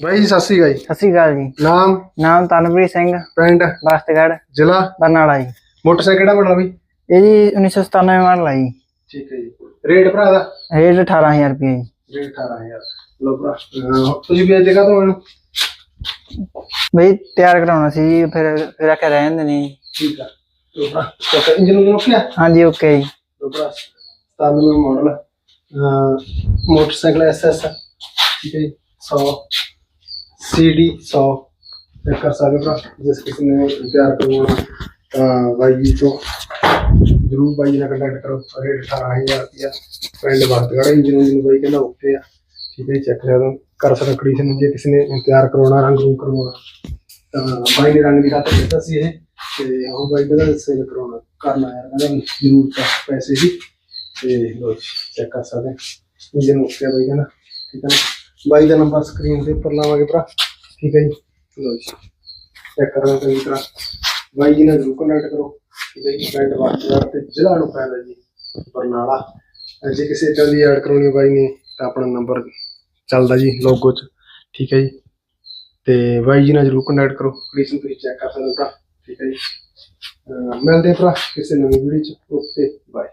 ਬਾਈ ਜੀ ਸਤਿ ਸ੍ਰੀ ਅਕਾਲ ਜੀ। ਸਤਿ ਸ਼੍ਰੀ ਅਕਾਲ ਜੀ। ਨਾਮ? ਨਾਮ ਤਨਵੀਰ ਸਿੰਘ ਪਿੰਡ? ਬਸਤਗੜ ਜ਼ਿਲ੍ਹਾ? ਬਰਨਾਲਾ ਜੀ। ਮੋਟਰਸਾਈਕਲ ਕਿਹੜਾ ਬਣਾਉਣਾ ਬਈ? ਇਹ ਜੀ 1997 ਮਾਡਲ ਆ ਜੀ। ਠੀਕ ਹੈ ਜੀ। ਰੇਟ ਭਰਾ ਦਾ? ਰੇਟ 18000 ਰੁਪਏ ਜੀ। ਰੇਟ 18000 ਲੋ ਭਰਾ ਅਹ ਤੁਸੀਂ ਵੀ ਜਗ੍ਹਾ ਤੋਂ ਇਹਨੂੰ ਬਈ ਤਿਆਰ ਕਰਾਉਣਾ ਸੀ ਜੀ ਫਿਰ ਫਿਰ ਆਖਿਆ ਰਹਿਣ ਦੇਣੀ ਜੀ। ਠੀਕ ਆ। ਲੋ ਭਰਾ ਇੰਜਨ ਨੂੰ ਰੋਕਿਆ ਹਾਂਜੀ ਓਕੇ ਜੀ। ਲੋ ਭਰਾ 97 ਮਾਡਲ ਮੋਟਰਸਾਈਕਲ ਐਸਐਸ ਠੀਕ ਹੈ ਜੀ 100 ਸੀਡੀ 100 ਚੈੱਕ ਕਰ ਸਕਦੇ ਭਰਾ। ਜਿਸ ਕਿਸੇ ਨੇ ਤਿਆਰ ਕਰਵਾਉਣਾ ਤਾਂ ਬਾਈ ਜੀ ਤੋਂ ਜਰੂਰ ਬਾਈ ਜੀ ਨਾਲ ਕੰਟੈਕਟ ਕਰੋ। ਰੇਟ 18000 ਰੁਪਇਆ ਪਿੰਡ ਵਰਤਗੜ ਇੰਜਨ ਇੰਜਨ ਬਾਈ ਕਹਿੰਦਾ ਓਕੇ ਆ। ਠੀਕ ਹੈ ਜੀ ਚੈੱਕ ਕਰ। ਕਰ ਸਕਦਾ ਕੰਡੀਸ਼ਨ ਜੇ ਕਿਸੇ ਨੇ ਤਿਆਰ ਕਰਵਾਉਣਾ, ਰੰਗ ਰੂਪ ਕਰਵਾਉਣਾ, ਤਾਂ ਬਾਈ ਨੇ ਰੰਗ ਦੀ ਖਾਤਰ ਦਿੱਤਾ ਸੀ ਇਹ। ਤੇ ਉਹ ਬਾਈ ਕਹਿੰਦਾ ਸੇਲ ਕਰਾਉਣਾ ਕਰਨਾ ਯਾਰ ਕਹਿੰਦਾ ਜ਼ਰੂਰ ਪੈਸੇ ਦੀ ਤੇ ਲੋ ਚੈੱਕ ਕਰ ਸਕਦੇ ਇੰਜਨ ਓਕੇ ਬਾਈ ਕਹਿੰਦਾ। ਠੀਕ ਹੈ ਨਾ। ਬਾਈ ਦਾ ਨੰਬਰ ਸਕਰੀਨ ਦੇ ਉੱਪਰ ਲਾਵਾਂਗੇ ਭਰਾ। ਠੀਕ ਹੈ ਜੀ। ਲੋ ਜੀ। ਚੈੱਕ ਕਰਨਾ ਚੰਗੀ ਤਰ੍ਹਾਂ। ਬਾਈ ਜੀ ਨਾਲ ਜ਼ਰੂਰ ਕੰਟੈਕਟ ਕਰੋ। ਠੀਕ ਹੈ ਜੀ, ਪਿੰਡ ਵਾਟਰ ਤੇ ਜ਼ਿਲ੍ਹਾ ਨੂੰ ਪੈਂਦਾ ਜੀ, ਬਰਨਾਲਾ। ਜੇ ਕਿਸੇ ਤਰ੍ਹਾਂ ਦੀ ਐਡ ਕਰਾਉਣੀ ਹੈ ਬਾਈ ਨੇ, ਤਾਂ ਆਪਣਾ ਨੰਬਰ ਚੱਲਦਾ ਜੀ ਲੋਗੋ 'ਚ। ਠੀਕ ਹੈ ਜੀ। ਤੇ ਬਾਈ ਜੀ ਨਾਲ ਜ਼ਰੂਰ ਕੰਟੈਕਟ ਕਰੋ। ਕੰਡੀਸ਼ਨ ਤੁਸੀਂ ਚੈੱਕ ਕਰ ਸਕਦੇ ਹੋ ਭਰਾ। ਠੀਕ ਹੈ ਜੀ। ਮਿਲਦੇ ਭਰਾ ਕਿਸੇ ਨਵੀਂ ਵੀਡੀਓ 'ਚ। Okay bye